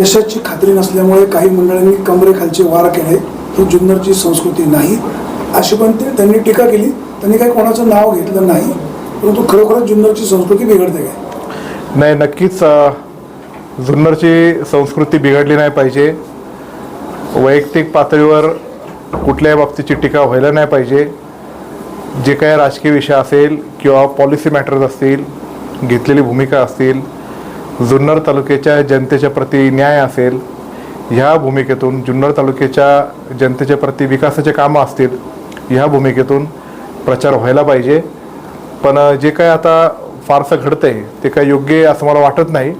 यशाची खात्री नसल्यामुळे काही मंडळांनी कमरेखालचे वार केले. ही जुन्नरची संस्कृती नाही. अशी पण ते त्यांनी टीका केली. त्यांनी काही कोणाचं नाव घेतलं नाही. परंतु खरोखरच जुन्नरची संस्कृती बिघडते काय? नाही नक्कीच जुन्नरची संस्कृती बिघडली नाही पाहिजे. वैयक्तिक पातळीवर कुठल्याही बाबतीची टीका व्हायला नाही पाहिजे. जे काही राजकीय विषय असेल किंवा पॉलिसी मॅटर्स असतील घेतलेली भूमिका असतील जुन्नर तालुक्याच्या जनतेच्या प्रती न्याय असेल ह्या भूमिकेतून जुन्नर तालुक्याच्या जनतेच्या प्रती विकासाचे कामं असतील ह्या भूमिकेतून प्रचार व्हायला पाहिजे. पण जे काय आता फारसं घडतं आहे ते काय योग्य असं मला वाटत नाही.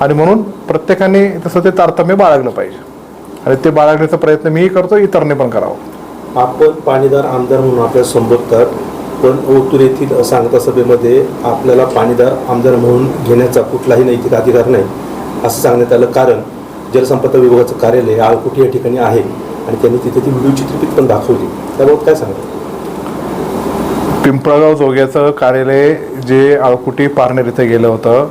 आणि म्हणून प्रत्येकाने तसं ते तारतम्य बाळगलं पाहिजे. आणि ते बाळगण्याचा प्रयत्न मीही करतो इतरने पण करावं. आपण पाणीदार आमदार म्हणून आपल्याला संबोधतात पण ओतूर येथील सांगता सभेमध्ये आपल्याला पाणीदार आमदार म्हणून घेण्याचा कुठलाही नैतिक अधिकार नाही असं सांगण्यात आलं. कारण जलसंपदा विभागाचं कार्यालय आळकुटी या ठिकाणी आहे आणि त्यांनी तिथे ती व्हिडिओ चित्रफित पण दाखवली. त्याबाबत काय सांगतात पिंपळगाव जोग्याचं कार्यालय जे आळकुटी पारनेर इथे गेलं होतं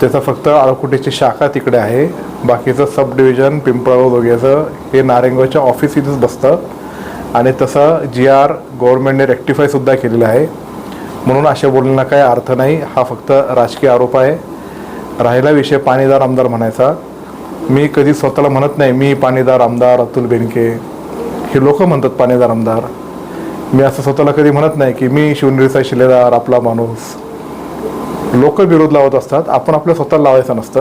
त्याचं फक्त आळकुटीची शाखा तिकडे आहे. बाकीचं सब डिव्हिजन पिंपळगाव जोग्याचं हे नारेंगावच्या ऑफिस इथेच बसतं. आणि तसं जी आर गव्हर्नमेंटने रेक्टिफायसुद्धा केलेलं आहे. म्हणून अशा बोलण्याला काही अर्थ नाही. हा फक्त राजकीय आरोप आहे. राहिला विषय पाणीदार आमदार म्हणायचा. मी कधी स्वतःला म्हणत नाही मी पाणीदार आमदार अतुल बेनके. हे लोक म्हणतात पाणीदार आमदार. मी असं स्वतःला कधी म्हणत नाही की मी शिवनेरीचा शिलेदार आपला माणूस. लोक विरोध लावत असतात. आपण आपल्या स्वतःला लावायचं नसतं.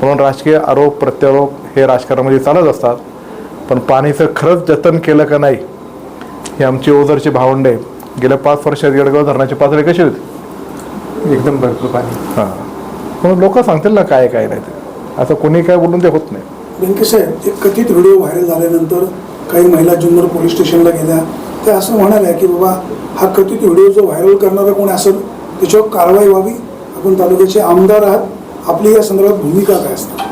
म्हणून राजकीय आरोप प्रत्यारोप हे राजकारणामध्ये चालत असतात. पण पाणीचं खरंच जतन केलं का नाही? ही आमची ओझरची भावंडे गेल्या पाच वर्षात येडगाव धरणाची पातळी कशी होती? एकदम भरपूर पाणी. हां. म्हणून लोक सांगतील ना काय काय नाही ते. असं कोणी काय बोलून ते होत नाही. बेनके साहेब एक कथित व्हिडिओ व्हायरल झाल्यानंतर काही महिला जुन्नर पोलीस स्टेशनला गेल्या. ते असं म्हणाल्या की बाबा हा कथित व्हिडिओ जो व्हायरल करणारा कोणी असेल त्याच्यावर कारवाई व्हावी? आपण तालुक्याचे आमदार आहात. आपली या संदर्भात भूमिका काय असते?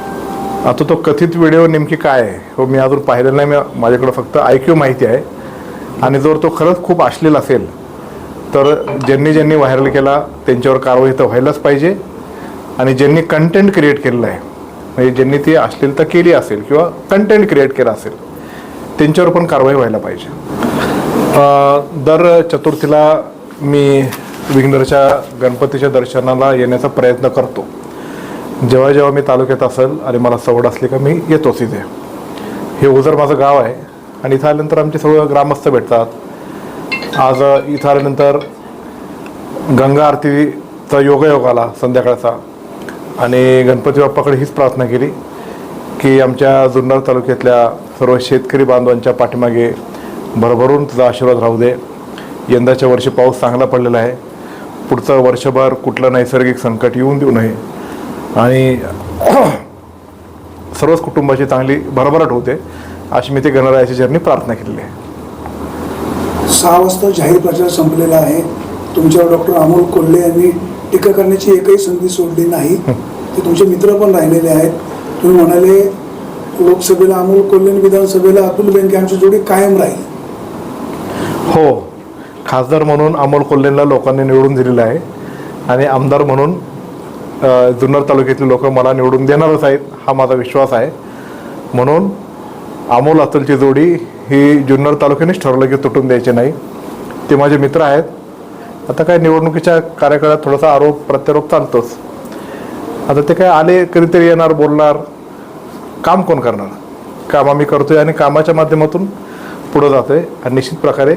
आता तो कथित व्हिडिओ नेमकी काय आहे हो मी अजून पाहिलेला नाही मी फक्त ऐक्यू माहिती आहे. आणि जर तो खरंच खूप अश्लील असेल तर ज्यांनी ज्यांनी व्हायरल केला त्यांच्यावर कारवाई तर व्हायलाच पाहिजे. आणि ज्यांनी कंटेंट क्रिएट केलेलं आहे म्हणजे ज्यांनी ती अश्लीलता केली असेल किंवा कंटेंट क्रिएट केला असेल त्यांच्यावर पण कारवाई व्हायला पाहिजे. दर चतुर्थीला मी विघ्नरच्या गणपतीच्या दर्शनाला येण्याचा प्रयत्न करतो. जेव्हा जेव्हा मी तालुक्यात असेल आणि मला सवड असली का मी येतोच इथे. हे ओझर माझं गाव आहे आणि इथं आल्यानंतर आमचे सगळं ग्रामस्थ भेटतात. आज इथं आल्यानंतर गंगा आरतीचा योगायोग आला संध्याकाळचा. आणि गणपती बाप्पाकडे हीच प्रार्थना केली की आमच्या जुन्नर तालुक्यातल्या सर्व शेतकरी बांधवांच्या पाठीमागे भरभरून तुझा आशीर्वाद राहू दे. यंदाच्या वर्षी पाऊस चांगला पडलेला आहे. पुढचं वर्षभर कुठलं नैसर्गिक संकट येऊन देऊ नये. आणि सर्वच कुटुंबाची चांगली भरभराट होते. अशी मी ते गणरायाची चरणी प्रार्थना केलेली आहे. सहा वाजता जाहीर प्रचार संपलेला आहे. तुमच्यावर डॉक्टर अमोल कोल्हे यांनी टीका करण्याची एकही संधी सोडली नाही. ते तुमचे मित्र पण राहिलेले आहेत. तुम्ही म्हणाले लोकसभेला अमोल कोल्हे आणि विधानसभेला अतुल बेनके यांची जोडी कायम राहील. हो. खासदार म्हणून अमोल कोल्हेंना लोकांनी निवडून दिलेलं आहे. आणि आमदार म्हणून जुन्नर तालुक्यातले लोक मला निवडून देणारच आहेत हा माझा विश्वास आहे. म्हणून अमोल अतुलची जोडी ही जुन्नर तालुक्यानेच ठरवलं की तुटून द्यायची नाही. ते माझे मित्र आहेत. आता काय निवडणुकीच्या कार्यकाळात थोडासा आरोप प्रत्यारोप चालतोच. आता ते काय आले कधीतरी येणार बोलणार काम कोण करणार? काम आम्ही करतोय आणि कामाच्या माध्यमातून पुढं जातोय. आणि निश्चित प्रकारे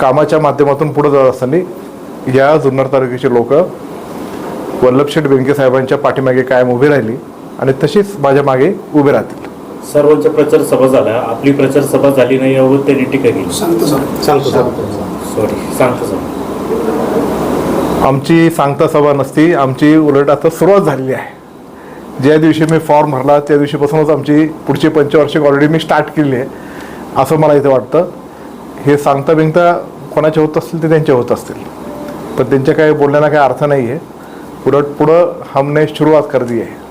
कामाच्या माध्यमातून पुढं जात असताना या जुन्नर तालुक्याची लोक वल्लभशेठ बेनके साहेबांच्या पाठीमागे कायम उभी राहिली आणि तशीच माझ्या मागे उभे राहतील. सर्वांच्या प्रचार सभा झाल्या. आपली प्रचार सभा झाली नाही यावर त्यांनी टीका केली. सांगतं सांग सांगतो सर. सॉरी. सांगतो सर. आमची सांगता सभा नसती. आमची उलट आता सुरुवात झालेली आहे. ज्या दिवशी मी फॉर्म भरला त्या दिवशीपासूनच आमची पुढची पंचवार्षिक ऑलरेडी मी स्टार्ट केली आहे. असं मला इथे वाटतं. हे सांगता बिंगता कोणाचे होत असतील ते त्यांचे होत असतील. पण त्यांच्या काही बोलण्याला काही अर्थ नाही आहे पुढं पुढं हमने सुरुवात कर दी आहे